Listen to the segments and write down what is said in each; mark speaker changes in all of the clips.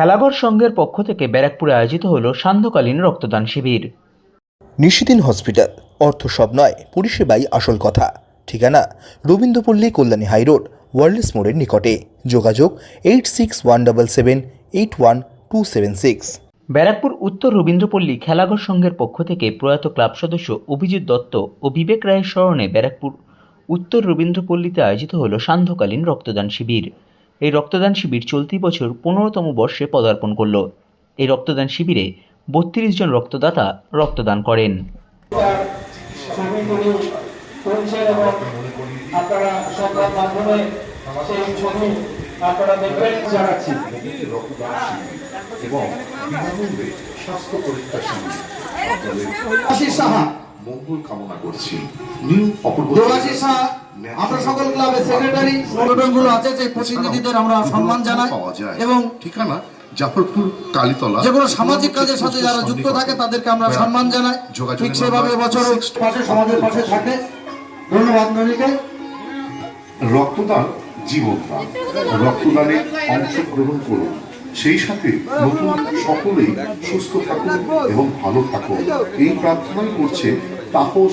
Speaker 1: খেলাঘর সংঘের পক্ষ থেকে ব্যারাকপুরে আয়োজিত হল সান্ধ্যকালীন রক্তদান শিবির।
Speaker 2: নিশিদিন হসপিটাল অর্থ সব নয় পরিষেবাই আসল কথা। ঠিকানা রবীন্দ্রপল্লী কল্যাণী হাইরোড ওয়ার্ল্ডস মোড়ের নিকটে। যোগাযোগ eight six one double seven eight one two seven six.
Speaker 1: Barrackpore উত্তর রবীন্দ্রপল্লী খেলাঘর সংঘের পক্ষ থেকে প্রয়াত ক্লাব সদস্য অভিজিৎ দত্ত ও বিবেক রায়ের স্মরণে ব্যারাকপুর উত্তর রবীন্দ্রপল্লীতে আয়োজিত হল সান্ধ্যকালীন রক্তদান শিবির। এই রক্তদান শিবির চলতি বছর পনেরোতম বর্ষে পদার্পণ করল। এই রক্তদান শিবিরে বত্রিশ জন রক্তদাতা রক্তদান করেন।
Speaker 3: আপনারা সংবাদ মাধ্যমে সেই ছবি আপনারা দেখবেন জানাচ্ছি
Speaker 4: এবং স্বাস্থ্য পরীক্ষা শিবির
Speaker 5: সাহা।
Speaker 4: মঙ্গল কামনা করছি। নিউ অপূর্ব
Speaker 5: সাহা। আমরা সকল ক্লাবের সেক্রেটারি সংগঠনগুলো আছে সেই প্রতিনিধিদের আমরা সম্মান জানাই এবং
Speaker 4: ঠিকানা জাফরপুর কালীতলা
Speaker 5: সামাজিক কাজের সাথে যারা যুক্ত থাকে তাদেরকে আমরা সম্মান জানাই। ঠিক সেভাবে বছর পাশে সমাজের পাশে থাকে। ধন্যবাদ
Speaker 4: রক্তদান জীবনদান। রক্তদানে অংশগ্রহণ করুন। সেই সাথে নতুন সকলেই সুস্থ থাকুন এবং ভালো থাকুন। এই প্রার্থনাই করছে তাপস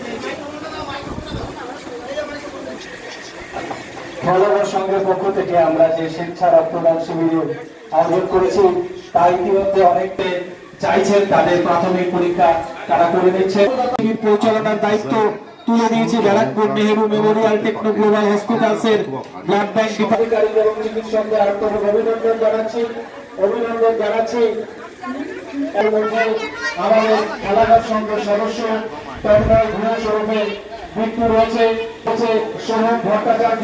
Speaker 3: খেলাঘর সংঘের পক্ষ থেকে আমরা যে স্বেচ্ছা রক্তদান শিবিরের আয়োজন করেছি, তা ইতিমধ্যে অনেকে চাইছেন, তাদের প্রাথমিক পরীক্ষা তারা করে নিচ্ছে। পরিচালনার দায়িত্ব তুলে দিয়েছি Barrackpore Nehru memorial techno global হসপিটালসের blood bank এবং চিকিৎসকদের আন্তরিক অভিনন্দন জানাচ্ছি। অভিনন্দন জানাচ্ছি আমাদের খেলাঘর সংঘের সদস্য ঘোষ মৃত্যু রয়েছে Soham Bhattacharya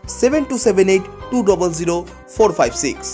Speaker 2: seven two seven eight two double zero four five six